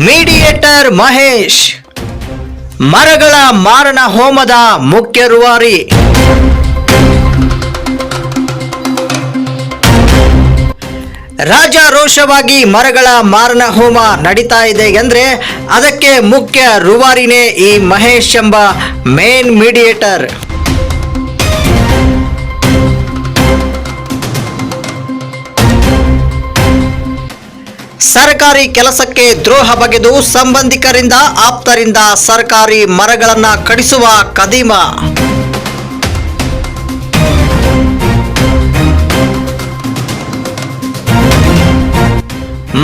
Mediator Mahesh. ಮರಗಳ ಮಾರಣ ಹೋಮದ ಮುಖ್ಯ ರೂವಾರಿ. ರಾಜಾರೋಷವಾಗಿ ಮರಗಳ ಮಾರಣ ಹೋಮ ನಡೀತಾ ಇದೆ ಎಂದ್ರೆ ಅದಕ್ಕೆ ಮುಖ್ಯ ರುವಾರಿನೇ ಈ ಮಹೇಶ್ ಎಂಬ ಮೇನ್ ಮೀಡಿಯೇಟರ್. ಸರ್ಕಾರಿ ಕೆಲಸಕ್ಕೆ ದ್ರೋಹ ಬಗೆದು ಸಂಬಂಧಿಕರಿಂದ, ಆಪ್ತರಿಂದ ಸರ್ಕಾರಿ ಮರಗಳನ್ನ ಕಡಿಸುವ ಕದೀಮ.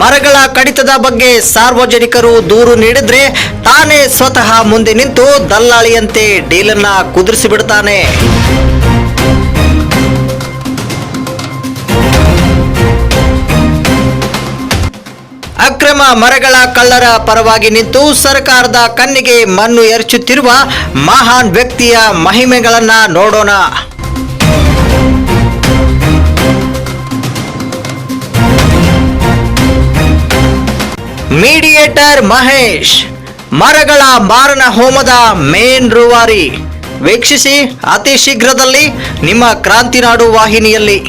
ಮರಗಳ ಕಡಿತದ ಬಗ್ಗೆ ಸಾರ್ವಜನಿಕರು ದೂರು ನೀಡಿದ್ರೆ ತಾನೇ ಸ್ವತಃ ಮುಂದೆ ನಿಂತು ದಲ್ಲಾಳಿಯಂತೆ ಡೀಲನ್ನ ಕುದುರಿಸಿ ಅಕ್ರಮ ಮರಗಳ ಕಳ್ಳರ ಪರವಾಗಿ ನಿಂತು ಸರ್ಕಾರದ ಕಣ್ಣಿಗೆ ಮಣ್ಣು ಎರಚುತ್ತಿರುವ ಮಹಾನ್ ವ್ಯಕ್ತಿಯ ಮಹಿಮೆಗಳನ್ನ ನೋಡೋಣ. ಮೀಡಿಯೇಟರ್ ಮಹೇಶ್, ಮರಗಳ ಮಾರಣ ಹೋಮದ ಮೇನ್ ರೂವಾರಿ. ವೀಕ್ಷಿಸಿ, ಅತಿ ಶೀಘ್ರದಲ್ಲಿ ನಿಮ್ಮ ಕ್ರಾಂತಿನಾಡು ವಾಹಿನಿಯಲ್ಲಿ.